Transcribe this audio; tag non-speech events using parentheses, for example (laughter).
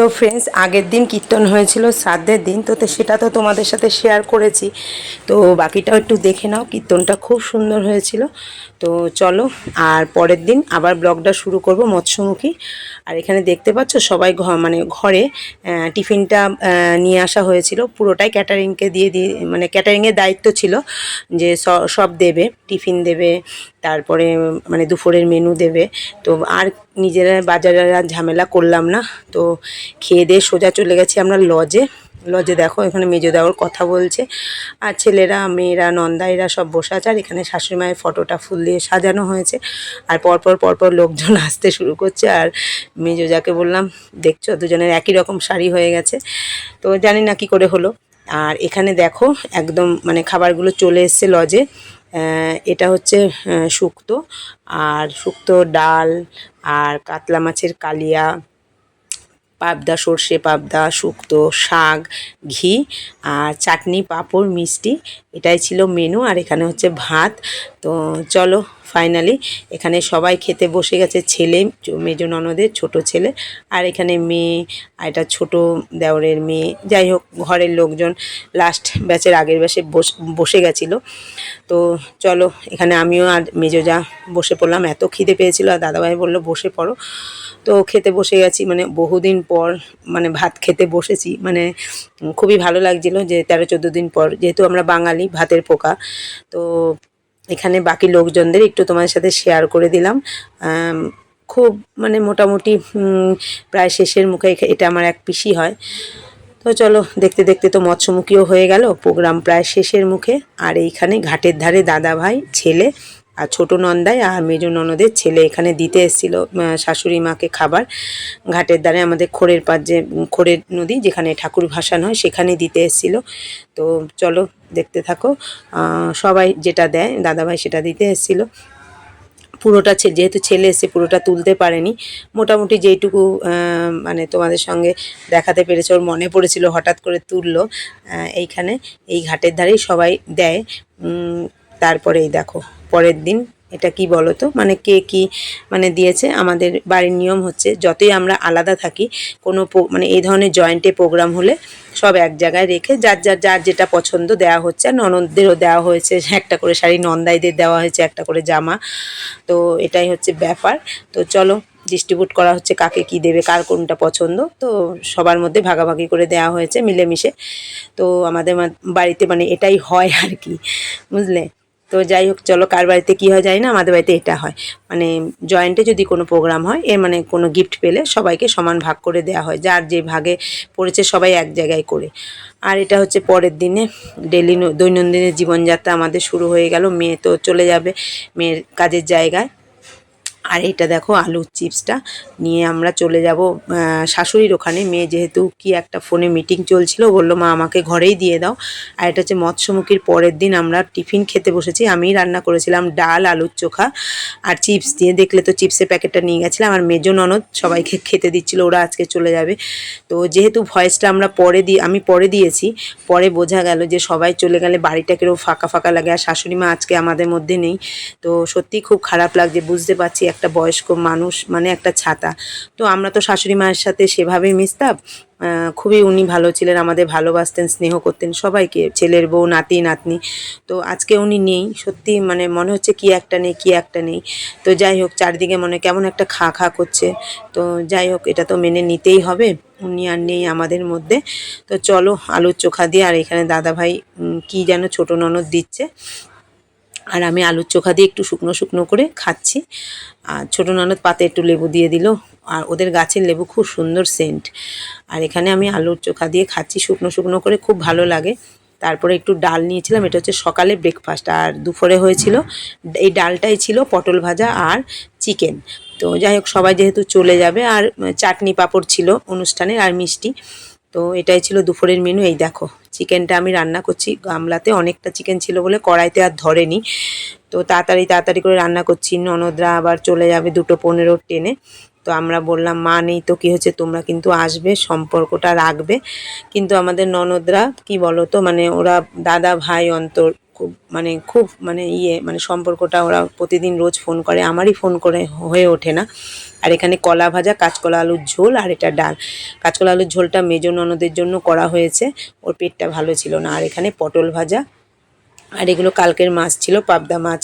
তো ফ্রেন্ডস আগের দিন কীর্তন হয়েছিল, শ্রাদ্ধের দিন, তো সেটা তো তোমাদের সাথে শেয়ার করেছি। তো বাকিটাও একটু দেখে নাও, কীর্তনটা খুব সুন্দর হয়েছিল। তো চলো, আর পরের দিন আবার ব্লগটা শুরু করব মৎস্যমুখী। আর এখানে দেখতে পাচ্ছ সবাই ঘ মানে ঘরে টিফিনটা নিয়ে আসা হয়েছিল। পুরোটাই ক্যাটারিংকে দিয়ে দিয়ে মানে ক্যাটারিংয়ের দায়িত্ব ছিল যে সব দেবে, টিফিন দেবে তারপরে মানে দুপুরের মেনু দেবে। তো আর নিজেরা বাজারে ঝামেলা করলাম না। তো খেয়ে দিয়ে সোজা চলে গেছি আমরা লজে লজে দেখো, এখানে মেজো দেওয়ার কথা বলছে। আর ছেলেরা, মেয়েরা নন্দাইরা সব বসে আছে। আর এখানে শাশুড়ি মায়ের ফটোটা ফুল দিয়ে সাজানো হয়েছে। আর পরপর পরপর লোকজন (laughs) আসতে শুরু করছে। আর মেজো যাকে বললাম, দেখছ? দুজনের একই রকম শাড়ি হয়ে গেছে। তো জানি না কি করে হলো। আর এখানে দেখো, একদম মানে খাবারগুলো চলে এসছে লজে এটা হচ্ছে শুক্ত। আর শুক্ত ডাল আর কাতলা মাছের কালিয়া, পাবদা, সর্ষে পাবদা, শুক্ত, শাক, ঘি আর চাটনি, পাঁপড়, মিষ্টি। এটাই ছিল মেনু আর এখানে হচ্ছে ভাত। তো চলো ফাইনালি এখানে সবাই খেতে বসে গেছে। ছেলে, মেজো ননদের, ছোট ছেলে আর এখানে মেয়ে আর এটা ছোট দেওরের মেয়ে। যাই হোক, ঘরের লোকজন লাস্ট ব্যাচের আগের ব্যাচে বস- গেছিল। তো চলো, এখানে আমিও আর মেজো যা বসে পড়লাম। এত খিদে পেয়েছিল আর দাদাভাই বলল, বসে পড়ো। তো খেতে বসে গেছি। মানে বহুদিন পর মানে ভাত খেতে বসেছি। মানে খুবই ভালো লাগছিল যে তেরো চোদ্দ দিন পর, যেহেতু আমরা বাঙালি, ভাতের পোকা। তো এখানে বাকি লোকজনদের একটু তোমার সাথে শেয়ার করে দিলাম। খুব মানে মোটামুটি প্রায় শেষের মুখে এটা আমার এক পিসি হয়। তো চলো, দেখতে দেখতে তো মৎস্যমুখীও হয়ে গেল। প্রোগ্রাম প্রায় শেষের মুখে। আর এইখানে ঘাটের ধারে দাদা ভাই, ছেলে আর ছোট নন্দাই আর মেজো ননদের ছেলে এখানে দিতে এসেছিল শাশুড়ি মাকে খাবার। ঘাটের ধারে আমাদের খোড়ের পার যে খোরের নদী যেখানে ঠাকুর ভাসান হয় সেখানে দিতে এসেছিল। তো চলো দেখতে থাকো সবাই যেটা দেয় দাদাভাই সেটা দিতে এসেছিল। পুরোটা যেহেতু ছেলে এসে পুরোটা তুলতে পারেনি মোটামুটি যেইটুকু মানে তোমাদের সঙ্গে দেখাতে পেরেছে ওর মনে পড়েছিল হঠাৎ করে তুললো এইখানে এই ঘাটের ধারেই সবাই দেয়। উম, তারপরে এই দেখো। পরের দিন, এটা কি বলো তো মানে কে কি মানে দিয়েছে, আমাদের বাড়ির নিয়ম হচ্ছে যতই আমরা আলাদা থাকি, কোনো মানে এই ধরনের জয়েন্টে প্রোগ্রাম হলে সব এক জায়গায় রেখে যার যার যার যেটা পছন্দ দেওয়া হচ্ছে, আর ননদদেরও দেওয়া হয়েছে, একটা করে শাড়ি, নন্দাইদের দেওয়া হয়েছে, একটা করে জামা। তো এটাই হচ্ছে ব্যাপার। তো চলো ডিস্ট্রিবিউট করা হচ্ছে কাকে কি দেবে, কার কোনটা পছন্দ। তো সবার মধ্যে ভাগাভাগি করে দেওয়া হয়েছে, মিলেমিশে। তো আমাদের বাড়িতে মানে এটাই হয় আর কি, বুঝলে? তো যাই হোক, চলো, কার বাড়িতে কী হয় জানি না, আমাদের বাড়িতে এটা হয়। মানে জয়েন্টে যদি কোনো প্রোগ্রাম হয়, এর মানে কোনো গিফট পেলে সবাইকে সমান ভাগ করে দেওয়া হয়। যার যে ভাগে পড়েছে সবাই এক জায়গায় করে। আর এটা হচ্ছে পরের দিনে ডেলি দৈনন্দিনের জীবনযাত্রা আমাদের শুরু হয়ে গেল। মেয়ে তো চলে যাবে, মেয়ের কাজের জায়গায়। আর এটা দেখো আলুর চিপসটা। নিয়ে আমরা চলে যাব শাশুড়ির ওখানে। মেয়ে যেহেতু কি একটা ফোনে মিটিং চলছিল, বলল, মা, আমাকে ঘরেই দিয়ে দাও। আর এটা হচ্ছে মৎস্যমুখীর পরের দিন আমরা টিফিন খেতে বসেছি। আমিই রান্না করেছিলাম ডাল, আলুর চোখা আর চিপস দিয়ে। দেখলে তো চিপসের প্যাকেটটা নিয়ে গেছিলাম। আর মেজো ননদ সবাইকে (laughs) খেতে দিচ্ছিল, ওরা আজকে চলে যাবে। তো যেহেতু ভয়েসটা আমরা পরে দিয়ে আমি পরে দিয়েছি, পরে বোঝা গেল যে সবাই চলে গেলে বাড়িটা কীরকম ফাঁকা ফাঁকা লাগে। আর শাশুড়ি মা আজকে আমাদের মধ্যে নেই। তো সত্যি খুব খারাপ লাগছে, বুঝতে পারছি। একটা বয়স্ক মানুষ মানে একটা ছাতা। তো আমরা তো শাশুড়ি মায়ের সাথে সেভাবেই মিশতাম। খুবই উনি ভালো ছিলেন, আমাদের ভালোবাসতেন, স্নেহ করতেন সবাইকে, ছেলের বউ, নাতি, নাতনি। তো আজকে উনি নেই, সত্যি মানে মনে হচ্ছে কি একটা নেই, কি একটা নেই। তো যাই হোক, চারদিকে মনে কেমন একটা খা খা করছে। তো যাই হোক, এটা তো মেনে নিতেই হবে। উনি আর নেই আমাদের মধ্যে। তো চলো, আলুর চোখা দিয়ে, আর এখানে দাদাভাই কি যেন ছোট ননদ দিচ্ছে। আর আমি আলুর চোখা দিয়ে একটু শুকনো শুকনো করে খাচ্ছি। আর ছোটো ননদ পাতে একটু লেবু দিয়ে দিল। আর ওদের গাছের লেবু খুব সুন্দর সেন্ট আর এখানে আমি আলুর চোখা দিয়ে খাচ্ছি শুকনো শুকনো করে, খুব ভালো লাগে। তারপরে একটু ডাল নিয়েছিলাম, এটা হচ্ছে সকালে ব্রেকফাস্ট আর দুপুরে হয়েছিল, এই ডালটাই ছিল পটল ভাজা আর চিকেন তো যাই হোক, সবাই যেহেতু চলে যাবে, আর চাটনি পাঁপড় ছিল অনুষ্ঠানে, আর মিষ্টি। তো এটাই ছিল দুপুরের মেনু এই দেখো চিকেনটা আমি রান্না করছি। গামলাতে অনেকটা চিকেন ছিল বলে কড়াইতে আর ধরেনি। তো তাড়াতাড়ি তাড়াতাড়ি করে রান্না করছি। ননদরা আবার চলে যাবে দুটো পনেরো টেনে তো আমরা বললাম, মা নেই তো, কী হচ্ছে তোমরা কিন্তু আসবে, সম্পর্কটা রাখবে। কিন্তু আমাদের ননদরা, কি বলো তো মানে ওরা দাদা ভাই অন্তর খুব মানে খুব মানে ইয়ে মানে সম্পর্কটা ওরা প্রতিদিন রোজ ফোন করে, আমারই ফোন করে হয়ে ওঠে না। আর এখানে কলা ভাজা, কাঁচকলা আলুর ঝোল আর এটা ডাল। কাঁচকলা আলুর ঝোলটা মেজ ননদের জন্য করা হয়েছে, ওর পেটটা ভালো ছিল না। আর এখানে পটল ভাজা, আর এগুলো কালকের মাছ ছিল, পাবদা মাছ।